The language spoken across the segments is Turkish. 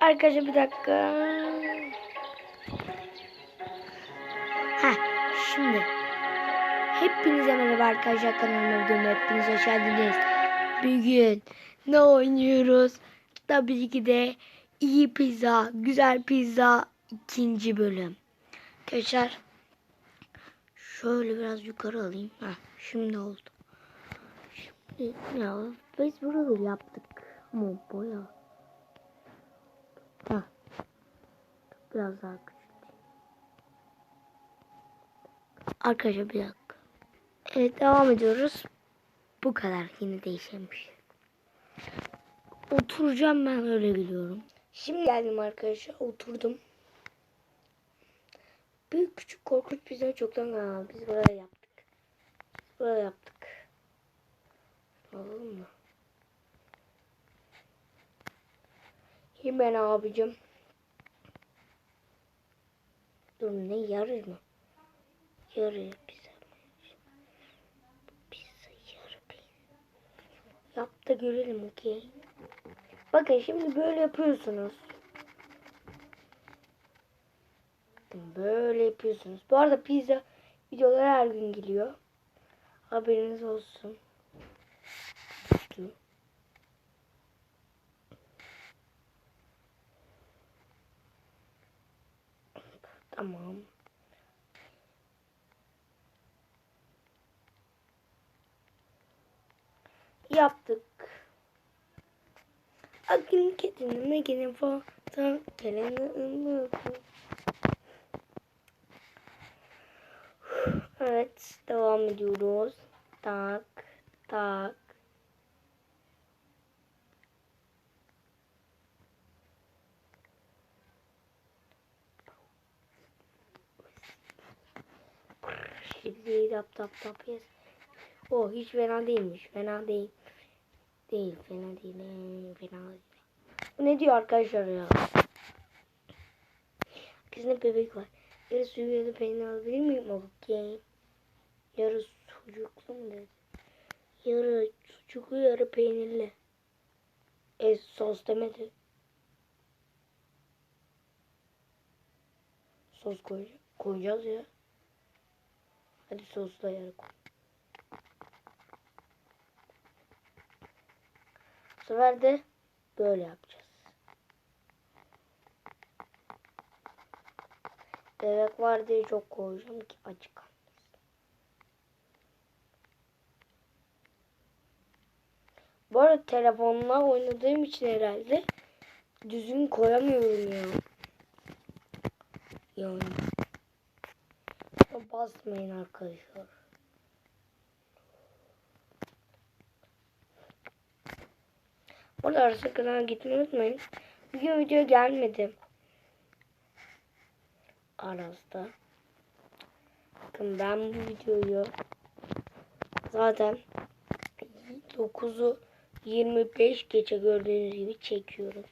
Arkadaşlar bir dakika. Ha şimdi. Hepinize merhaba arkadaşlar kanalıma videoma hepiniz hoş geldiniz. Bugün ne oynuyoruz? Tabii ki de iyi pizza, güzel pizza ikinci bölüm. Arkadaşlar şöyle biraz yukarı alayım. Ha şimdi oldu. Şimdi ya biz burada yaptık. Ama boya. Biraz daha küçük. Arkadaşlar bir dakika. Evet devam ediyoruz. Bu kadar yine değişmemiş. Oturacağım ben öyle biliyorum. Şimdi geldim arkadaşlar oturdum. Büyük küçük korkunç bizden çoktan kaldı. Biz böyle yaptık. Biz böyle yaptık. Anladın mı? Hemen abicim. Dur ne yarır mı? Yarı pizza. Pizza yarı peynir. Yap da görelim okey. Bakın şimdi böyle yapıyorsunuz. Böyle yapıyorsunuz. Bu arada pizza videoları her gün geliyor. Haberiniz olsun. Tamam. Yaptık. Akın kedini gene fotoğraf geleni Evet devam ediyoruz. Tak tak. Şimdi tap tap tap yes. O hiç fena değilmiş. Fena değil. Değil fena değil. ee, Fena değil. Bu ne diyor arkadaşlar ya? Kızında bebek var. Yarı suyu ya da peynir alabilir miyim? Okey. Yarı sucuklu mu dedi? Yarı sucuklu yarı peynirli. E sos demedi. Sos koyacağız, koyacağız ya. Hadi sosla yarı koy. Bu sefer de böyle yapacağız. Bebek var diye çok koyacağım ki acı kalmasın. Bu arada telefonla oynadığım için herhalde düzgün koyamıyorum ya. Yani. Basmayın arkadaşlar. Bu arada arası kanala gitmeyi unutmayın. Bugün video gelmedi. Araz'da. Bakın ben bu videoyu zaten 9'u 25 geçe gördüğünüz gibi çekiyorum.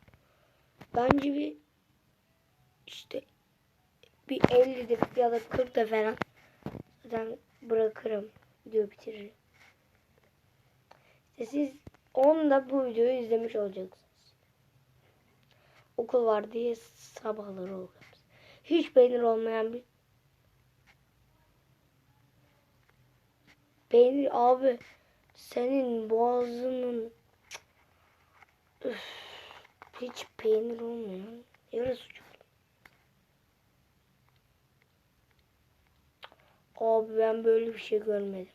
Bence bir işte bir 50'de ya da 40'da falan zaten bırakırım. Video bitiririm. İşte siz 10'da bu videoyu izlemiş olacaksınız. Okul var diye sabahları oluyor. Hiç peynir olmayan bir peynir abi senin boğazının Üf, hiç peynir olmayan yarı sucuk. Abi ben böyle bir şey görmedim.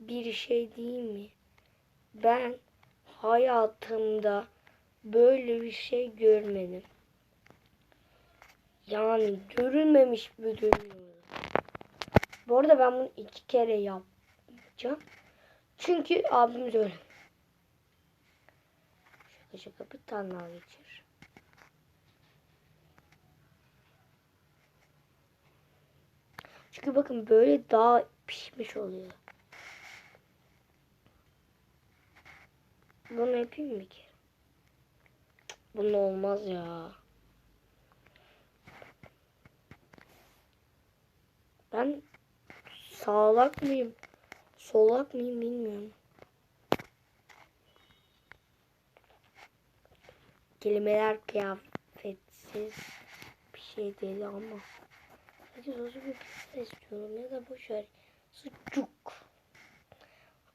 Bir şey değil mi? Ben hayatımda böyle bir şey görmedim. Yani görülmemiş bir dünya. Bu arada ben bunu iki kere yapacağım. Çünkü abim öyle. Şaka şaka bir tane daha geçir. Çünkü bakın böyle daha pişmiş oluyor. Bunu yapayım mı ki? Bunu olmaz ya. Ben sağlak mıyım? Solak mıyım bilmiyorum. kelimeler kıyafetsiz bir şey değil ama. Hadi soslu bir pizza istiyorum ya da boş ver. Sucuk.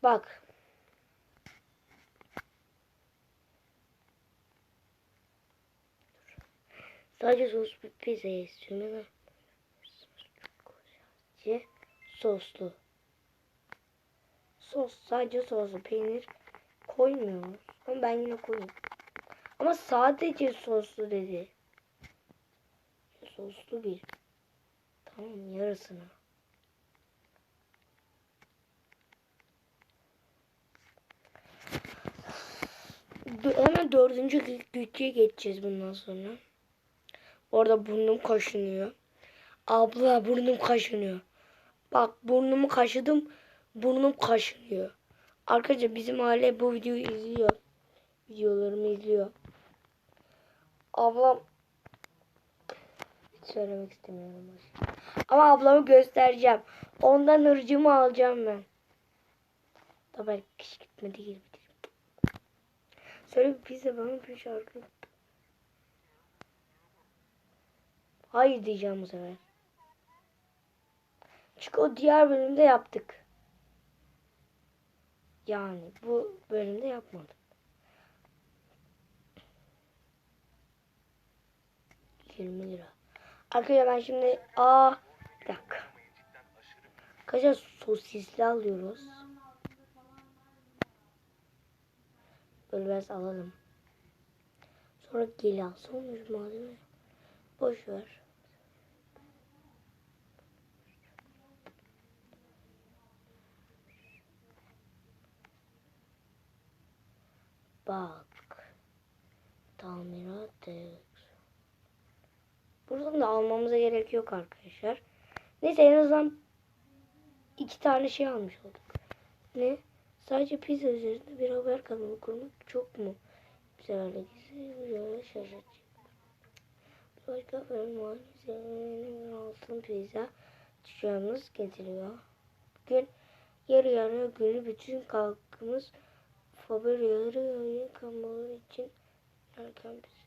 Bak. Sadece soslu bir pizza istiyorum ya da sadece soslu. Sos sadece soslu peynir koymuyoruz. Ama ben yine koyayım. Ama sadece soslu dedi. Soslu bir. Tamam yarısını. Hemen dördüncü gü- güçlüğe geçeceğiz bundan sonra. Orada burnum kaşınıyor. Abla burnum kaşınıyor. Bak burnumu kaşıdım. Burnum kaşınıyor. Arkadaşlar bizim aile bu videoyu izliyor. Videolarımı izliyor. Ablam söylemek istemiyorum. Ama ablamı göstereceğim. Ondan hırcımı alacağım ben. Belki kış gitmedi gibi. Söyle bir pizza bana bir şarkı. Hayır diyeceğim bu sefer. Çünkü o diğer bölümde yaptık. Yani bu bölümde yapmadım. Yirmi lira. Arkadaşlar ben şimdi aa bir dakika. Arkadaşlar sosisli alıyoruz. Böyle biraz alalım. Sonra gel al. Sonra malzeme. Boş ver. Bak. Tamirat et. Buradan da almamıza gerek yok arkadaşlar. Neyse en azından iki tane şey almış olduk. Ne? Sadece pizza üzerinde bir haber kanalı kurmak çok mu? Güzel hale getirdi. şaşırtıcı. Başka bir muhalefetin altın pizza çıkacağımız getiriyor. Gün yarı yarıya günü bütün kalkımız Faber yarı yarıya kalmaları için erken pizza.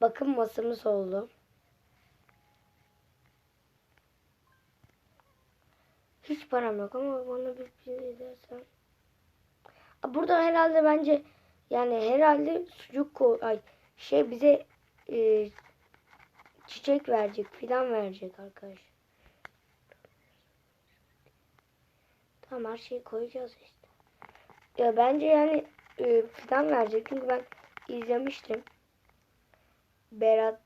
Bakın masamız oldu. Hiç param yok ama bana bir edersen. Aa, Burada herhalde bence yani herhalde sucuk ay şey bize e, çiçek verecek fidan verecek arkadaş. Tamam her şeyi koyacağız işte. Ya bence yani e, fidan verecek. Çünkü ben izlemiştim. Berat'dan.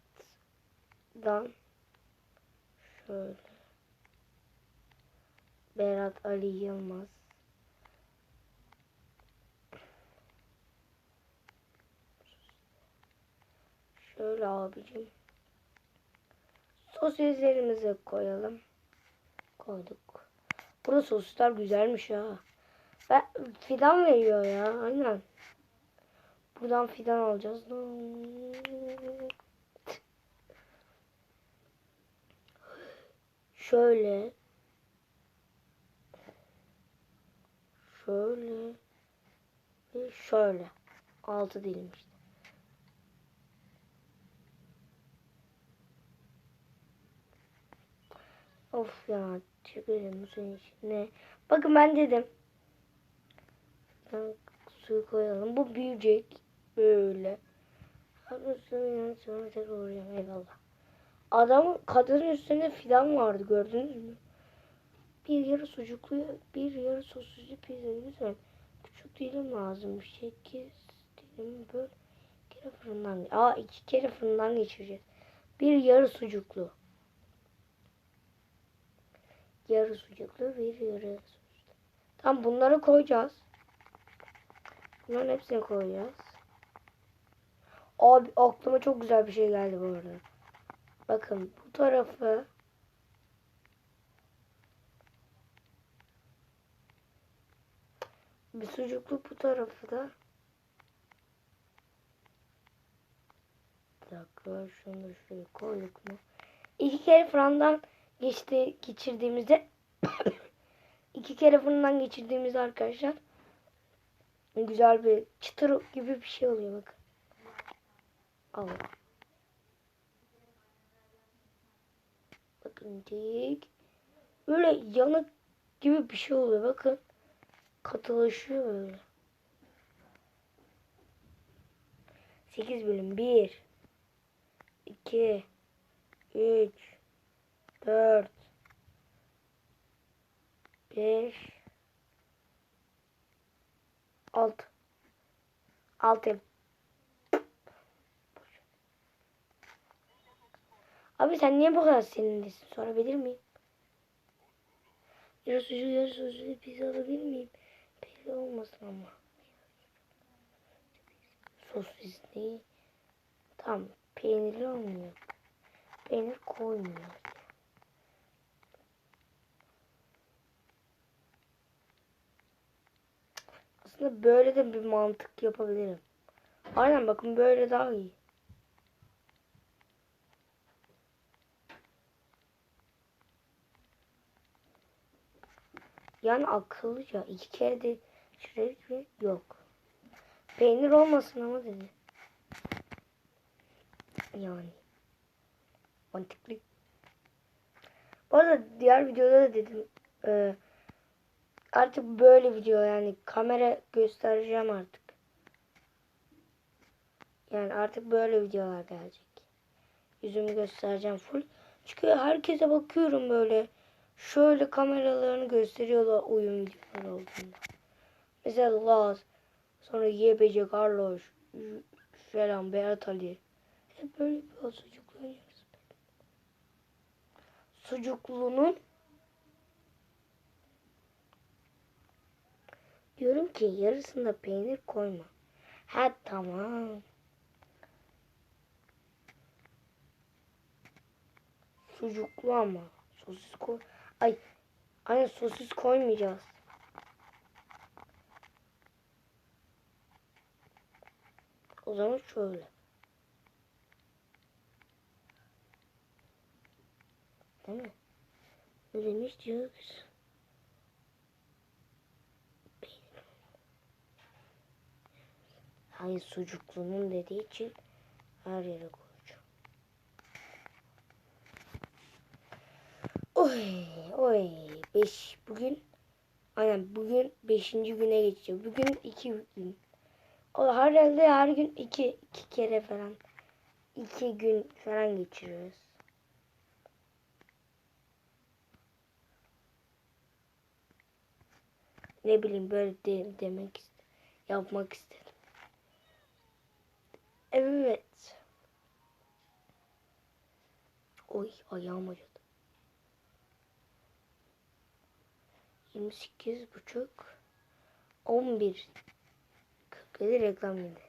Şöyle. Berat Ali Yılmaz. Şöyle abicim. Sosislerimizi koyalım. Koyduk burada sosisler güzelmiş ha. Ben fidan veriyor ya aynen. Buradan fidan alacağız. Şöyle. Şöyle. Ve şöyle. Altı dilim işte. Of ya tükürüm suyun içine. Bakın ben dedim. Ben suyu koyalım. Bu büyüyecek. Böyle. Hadi suyun sonra tekrar oraya. Eyvallah. Adamın kadının üstünde fidan vardı gördünüz mü? Bir yarı sucuklu, bir yarı sosisli pizza lütfen. Küçük dilim lazım. Sekiz dilim böyle. Bir kere fırından. Aa iki kere fırından geçireceğiz. Bir yarı sucuklu. Yarı sucuklu, bir yarı sosisli. Tamam bunları koyacağız. Bunların hepsini koyacağız. Abi aklıma çok güzel bir şey geldi bu arada. Bakın bu tarafı bir sucuklu bu tarafı da bir dakika şunu da şuraya koyduk mu? İki kere fırından geçti geçirdiğimizde iki kere fırından geçirdiğimizde arkadaşlar güzel bir çıtır gibi bir şey oluyor bakın. Allah. Bakın dik. Böyle yanık gibi bir şey oluyor bakın. Katılaşıyor böyle. 8 bölüm 1 2 3 4 5 6 6 Abi sen niye bu kadar senindesin? Sorabilir miyim? Yarı sucuk yarı soslu pizza alabilir miyim? Belli olmasın ama. Sosis değil. Tamam. Peynirli olmuyor. Peynir koymuyor. Aslında böyle de bir mantık yapabilirim. Aynen bakın böyle daha iyi. Yani akıllıca iki kere de şuraya bir yok. Peynir olmasın ama dedi. Yani. Mantıklı. Bu arada diğer videoda da dedim. e, artık böyle video yani kamera göstereceğim artık. Yani artık böyle videolar gelecek. Yüzümü göstereceğim full. Çünkü herkese bakıyorum böyle. Şöyle kameralarını gösteriyorlar oyun videoları olduğunda. Mesela Laz. Sonra YBC Carlos. Falan Berat Ali. Hep böyle bir sucuklu. Sucuklunun diyorum ki yarısında peynir koyma. Ha tamam. Sucuklu ama. Sosis koy. Ay. Aynen sosis koymayacağız. O zaman şöyle. Değil mi? Ne demiş diyor Hayır sucuklunun dediği için her yere koyacağım. Oy oy beş bugün aynen bugün beşinci güne geçiyor. Bugün iki gün. Herhalde her gün iki iki kere falan iki gün falan geçiriyoruz. Ne bileyim böyle de, demek. Yapmak istedim. Evet. Oy ayağım acıdı. 28 buçuk 11 47 reklam geldi.